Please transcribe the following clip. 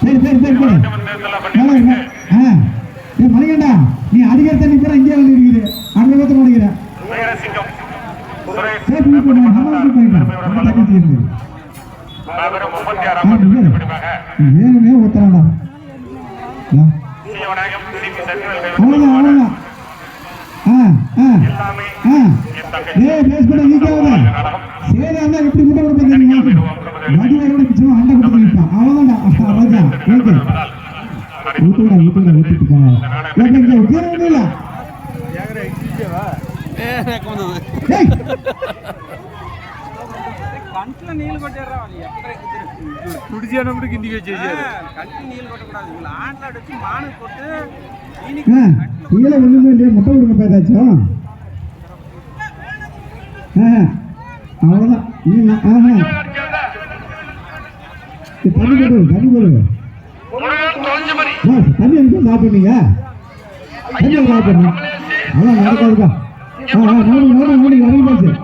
சரி சரி சரி சரி. மணிகண்டா. நீ அடிக்கிற நிற்கிற இங்கே வந்து இருக்குது அங்கே ஊற்ற மாட்டேங்கிற வேணுமே ஒத்தரண்டா அவ்வளோதான் அவ்வளோதான் ஆ ஆ ஆ. பேஸ் வடிவேலோட பிச்சுமா அண்டை கொடுத்து நிற்பான் அவ்வளோதான்டா ராஜா ஓகே ஊத்துடா ஊத்துடா ஊத்திட்டு போங்க ஓகே ஓகே உத்தியோகம் இல்ல ஏய் కంట్లో నీళ్ళు కొట్టారా వాళ్ళు ఎక్కడ துடிச்சியானப்படிக்கு இன்றைக்கி வச்சு కంటి నీళ్ళు కొట్టకూడదు వీళ్ళు ఆటలాడొచ్చి మాన కొట్టు దీనికి ஆ கீழே ஒண்ணுமே இல்லையா தண்ணி போடு தண்ணி பாஸ் தண்ணி தண்ணி எங்க சாப்பிடுறீங்க அதான் நடக்காதுப்பா. ஆ ஆ இறங்கி போச்சு ஆ